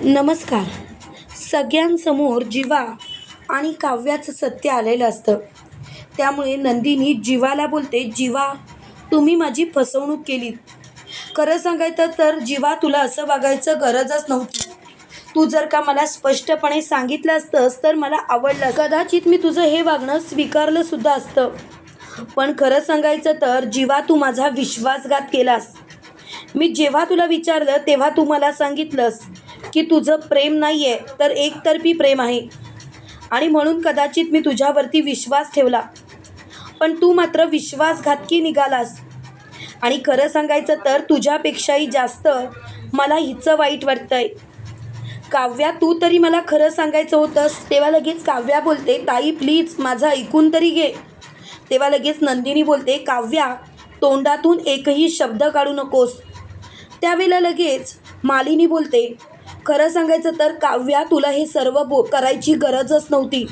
नमस्कार. सगळ्यांसमोर जीवा आणि काव्याचं सत्य आलेलं असतं. त्यामुळे नंदिनी जीवाला बोलते जीवा तुम्ही माझी फसवणूक केलीत. खरं सांगायचं तर जीवा तुला असं वागायचं गरजच नव्हती. तू जर का मला स्पष्टपणे सांगितलं असतंस तर मला आवडलं कदाचित मी तुझं हे वागणं स्वीकारलं सुद्धा असतं. पण खरं सांगायचं तर जीवा तू माझा विश्वासघात केलास. मी जेव्हा तुला विचारलं तेव्हा तू मला सांगितलंस. की तुझं प्रेम नाही आहे तर एकतर्फी प्रेम आहे. आणि म्हणून कदाचित मी तुझ्यावरती विश्वास ठेवला. पण तू मात्र विश्वासघातकी निघालास. आणि खरं सांगायचं तर तुझ्यापेक्षाही जास्त मला हिचं वाईट वाटतंय. काव्या तू तरी मला खरं सांगायचं होतंस तेव्हा लगेच काव्या बोलते ताई प्लीज माझं ऐकून तरी घे. तेव्हा लगेच नंदिनी बोलते काव्या तोंडातून एकही शब्द काढू नकोस. त्यावेळेला लगेच मालिनी बोलते खरं सांगायचं तर काव्या तुला हे सर्व बो करायची गरजच नव्हती.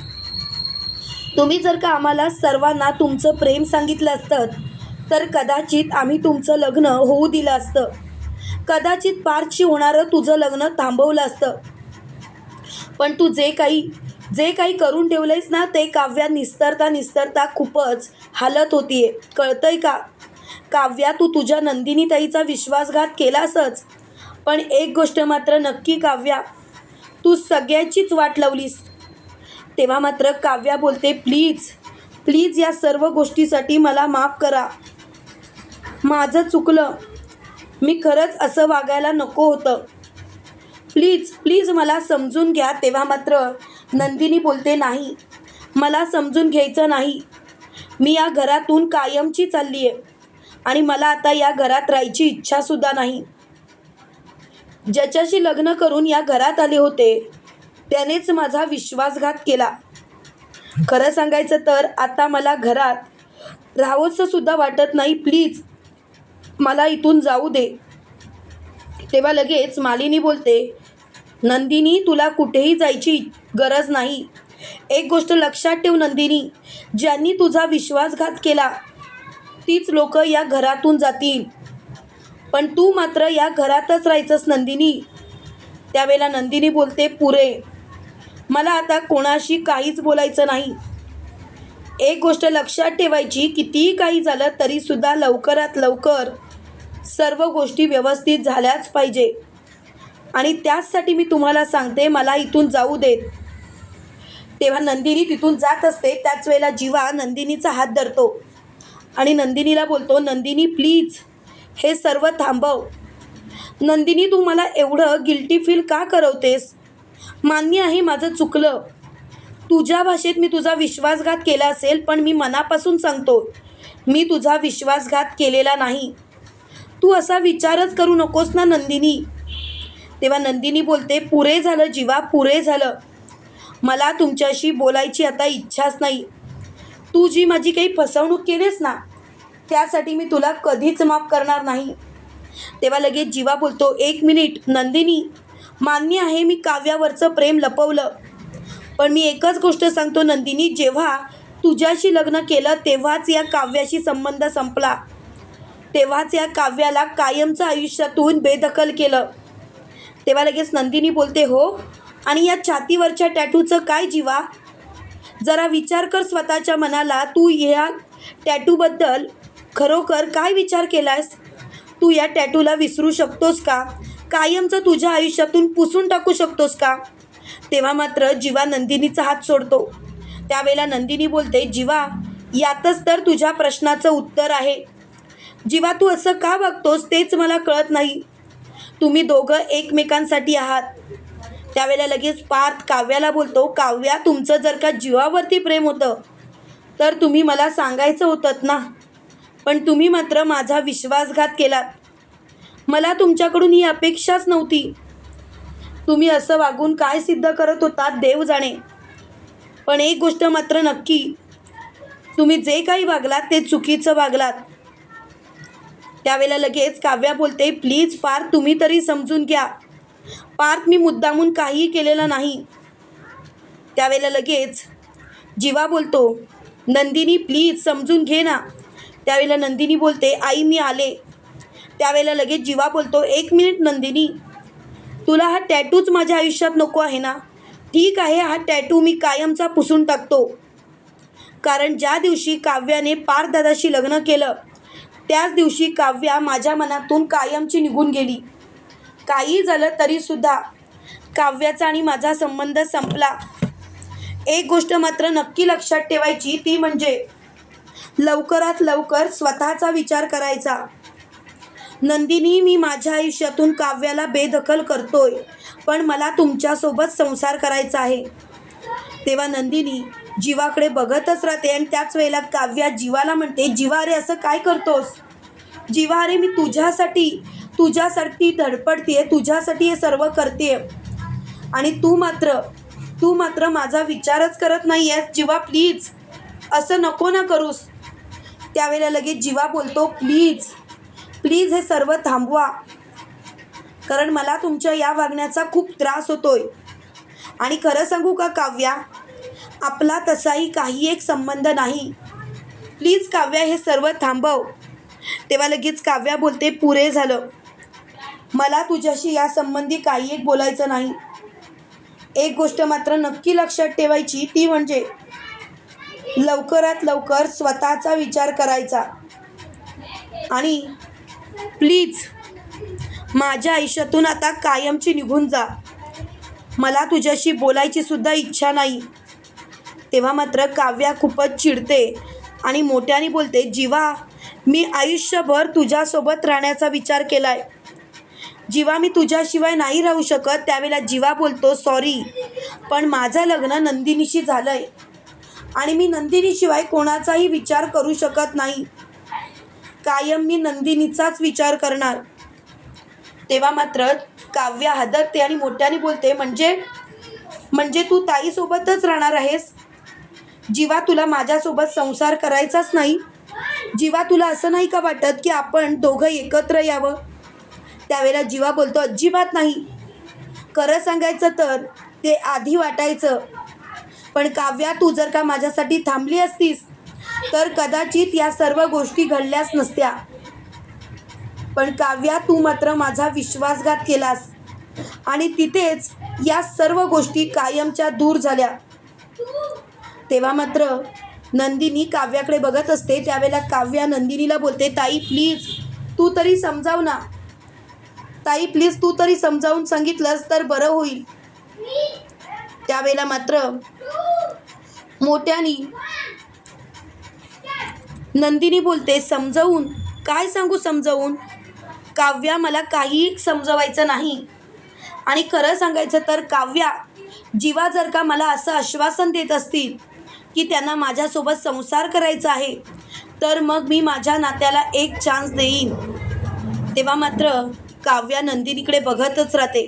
तुम्ही जर का आम्हाला सर्वांना तुमचं प्रेम सांगितलं असतं तर कदाचित आम्ही तुमचं लग्न होऊ दिलं असतं. कदाचित पार्थशी होणारं तुझं लग्न थांबवलं असतं. पण तू जे काही जे काही करून ठेवलंयस ना ते काव्या निस्तरता निस्तरता खूपच हालत होतीये. कळतंय का? काव्या तू तुझ्या नंदिनीताईचा विश्वासघात केलासच. पण एक गोष्ट मात्र नक्की काव्या तू सगळ्याचीच वाट लावलीस. तेव्हा मात्र काव्या बोलते प्लीज प्लीज या सर्व गोष्टीसाठी मला माफ करा. माझं चुकलं. मी खरंच असं वागायला नको होतं. प्लीज प्लीज मला समजून घ्या. तेव्हा मात्र नंदिनी बोलते नाही मला समजून घ्यायचं नाही. मी या घरातून कायमची चालली आहे आणि मला आता या घरात राहायची इच्छासुद्धा नाही. ज्याच्याशी लग्न करून या घरात आले होते त्यानेच माझा विश्वासघात केला. खरं सांगायचं तर आता मला घरात राहावंसं सुद्धा वाटत नाही. प्लीज मला इथून जाऊ दे. तेव्हा लगेच मालिनी बोलते नंदिनी तुला कुठेही जायची गरज नाही. एक गोष्ट लक्षात ठेव नंदिनी ज्यांनी तुझा विश्वासघात केला तीच लोक या घरातून जातील. पण तू मात्र या घरातच राहायचंस नंदिनी. त्यावेळेला नंदिनी बोलते पुरे मला आता कोणाशी काहीच बोलायचं नाही. एक गोष्ट लक्षात ठेवायची कितीही काही झालं तरीसुद्धा लवकरात लवकर सर्व गोष्टी व्यवस्थित झाल्याच पाहिजे. आणि त्याचसाठी मी तुम्हाला सांगते मला इथून जाऊ देत. तेव्हा नंदिनी तिथून जात असते त्याच वेळेला जीवा नंदिनीचा हात धरतो. आणि नंदिनीला बोलतो नंदिनी प्लीज हे सर्व थांबव. नंदिनी तू मला एवढं गिल्टी फील का करवतेस? मान्य आहे माझं चुकलं. तुझ्या भाषेत मी तुझा विश्वासघात केला असेल पण मी मनापासून सांगतो मी तुझा विश्वासघात केलेला नाही. तू असा विचारच करू नकोस ना नंदिनी. तेव्हा नंदिनी बोलते पुरे झालं जीवा पुरे झालं. मला तुमच्याशी बोलायची आता इच्छाच नाही. तू जी माझी काही फसवणूक केलीस ना त्यासाठी मी तुला कधीच माफ करणार नाही. तेव्हा लगेच जीवा बोलतो एक मिनिट नंदिनी मान्य आहे मी काव्यावरचं प्रेम लपवलं. पण मी एकच गोष्ट सांगतो नंदिनी जेव्हा तुझ्याशी लग्न केलं तेव्हाच या काव्याशी संबंध संपला. तेव्हाच या काव्याला कायमचं आयुष्यातून बेदखल केलं. तेव्हा लगेच नंदिनी बोलते हो आणि या छातीवरच्या टॅटूचं काय जीवा? जरा विचार कर स्वतःच्या मनाला. तू ह्या टॅटूबद्दल खरोखर काय विचार केलास तू या टॅटूला विसरू शकतोस का? कायमचं तुझ्या आयुष्यातून पुसून टाकू शकतोस का? तेव्हा मात्र जीवा नंदिनीचा हात सोडतो. त्यावेळेला नंदिनी बोलते जीवा यातच तर तुझ्या प्रश्नाचं उत्तर आहे. जीवा तू असं का वागतोस तेच मला कळत नाही. तुम्ही दोघं एकमेकांसाठी आहात. त्यावेळेला लगेच पार्थ काव्याला बोलतो काव्या तुमचं जर का जीवावरती प्रेम होतं तर तुम्ही मला सांगायचं होतं ना? पण तुम्ही मात्र माझा विश्वासघात केलात. मला तुमच्याकडून ही अपेक्षाच नव्हती. तुम्ही असं वागून काय सिद्ध करत होता देव जाणे. पण एक गोष्ट मात्र नक्की तुम्ही जे काही वागलात ते चुकीचं वागलात. त्यावेळेला लगेच काव्या बोलते प्लीज पार्थ तुम्ही तरी समजून घ्या. पार्थ मी मुद्दामून काहीही केलेलं नाही. त्यावेळेला लगेच जीवा बोलतो नंदिनी प्लीज समजून घे ना. त्यावेळेला नंदिनी बोलते आई मी आले. त्यावेळेला लगेच जीवा बोलतो एक मिनिट नंदिनी तुला हा टॅटूच माझ्या आयुष्यात नको आहे ना? ठीक आहे हा टॅटू मी कायमचा पुसून टाकतो. कारण ज्या दिवशी काव्याने पारदादाशी लग्न केलं त्याच दिवशी काव्या माझ्या मनातून कायमची निघून गेली. काही झालं तरीसुद्धा काव्याचा आणि माझा संबंध संपला. एक गोष्ट मात्र नक्की लक्षात ठेवायची ती म्हणजे लवकरात लवकर स्वतःचा विचार करायचा. नंदिनी मी माझ्या आयुष्यातून काव्याला बेदखल करतोय पण मला तुमच्यासोबत संसार करायचा आहे. तेव्हा नंदिनी जीवाकडे बघतच राहते आणि त्याच वेळेला काव्या जीवाला म्हणते जीवा अरे असं काय करतोस? जीवा अरे मी तुझ्यासाठी तुझ्यासाठी धडपडते तुझ्यासाठी हे सर्व करते आणि तू मात्र तू मात्र माझा विचारच करत नाही आहेस जीवा प्लीज असं नको ना करूस. त्यावेळेला लगेच जीवा बोलतो प्लीज प्लीज हे सर्व थांबवा. कारण मला तुमच्या या वागण्याचा खूप त्रास होतोय. आणि खरं सांगू का काव्या? आपला तसाही काही एक संबंध नाही. प्लीज काव्या हे सर्व थांबव. तेव्हा लगेच काव्या बोलते पुरे झालं. मला तुझ्याशी या संबंधी काही एक बोलायचं नाही. एक गोष्ट मात्र नक्की लक्षात ठेवायची ती म्हणजे लवकरात लवकर स्वतःचा विचार करायचा. आणि प्लीज माझ्या आयुष्यातून आता कायमची निघून जा. मला तुझ्याशी बोलायची सुद्धा इच्छा नाही. तेव्हा मात्र काव्या खूपच चिडते आणि मोठ्याने बोलते जीवा मी आयुष्यभर तुझ्यासोबत राहण्याचा विचार केलाय. जीवा मी तुझ्याशिवाय नाही राहू शकत. त्यावेळेला जीवा बोलतो सॉरी पण माझं लग्न नंदिनीशी झालं आहे आणि मी नंदिनीशिवाय कोणाचाही विचार करू शकत नाही. कायम मी नंदिनीचाच विचार करणार. तेव्हा मात्र काव्य हादरते आणि मोठ्याने बोलते म्हणजे म्हणजे तू ताईसोबतच राहणार आहेस? जीवा तुला माझ्यासोबत संसार करायचाच नाही. जीवा तुला असं नाही का वाटत की आपण दोघं एकत्र यावं? त्यावेळेला जीवा बोलतो अजिबात नाही. खरं सांगायचं तर ते आधी वाटायचं. पण काव्या तू जर का माझ्यासाठी थांबली असतीस तर कदाचित या सर्व गोष्टी घडल्याच नसत्या. पण काव्या तू मात्र माझा विश्वासघात केलास. आणि तिथेच या सर्व गोष्टी कायमच्या दूर झाल्या. तेव्हा मात्र नंदिनी काव्याकडे बघत असते. त्यावेळेला काव्या नंदिनीला बोलते ताई प्लीज तू तरी समजाव ना. ताई प्लीज तू तरी समजावून सांगितलंस तर बरं होईल. त्यावेळेला मात्र मोठ्यानी नंदिनी बोलते समजवून? काय सांगू समजवून? काव्या मला काहीही समजवायचं नाही. आणि खरं सांगायचं तर काव्या जीवा जर का मला असं आश्वासन देत असतील की त्यांना माझ्यासोबत संसार करायचा आहे तर मग मी माझ्या नात्याला एक चान्स देईन. तेव्हा मात्र काव्या नंदिनीकडे बघतच राहते.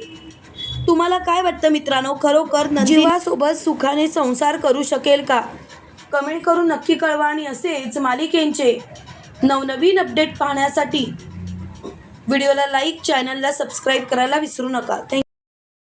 तुम्हाला काय वाटतं मित्रांनो? खरोखर जीवासोबत सुखाने संसार करू शकेल का? कमेंट करून नक्की कळवा आणि असेच मालिकेंचे नवनवीन अपडेट पाहण्यासाठी व्हिडिओला लाईक चॅनलला सबस्क्राईब करायला विसरू नका. थँक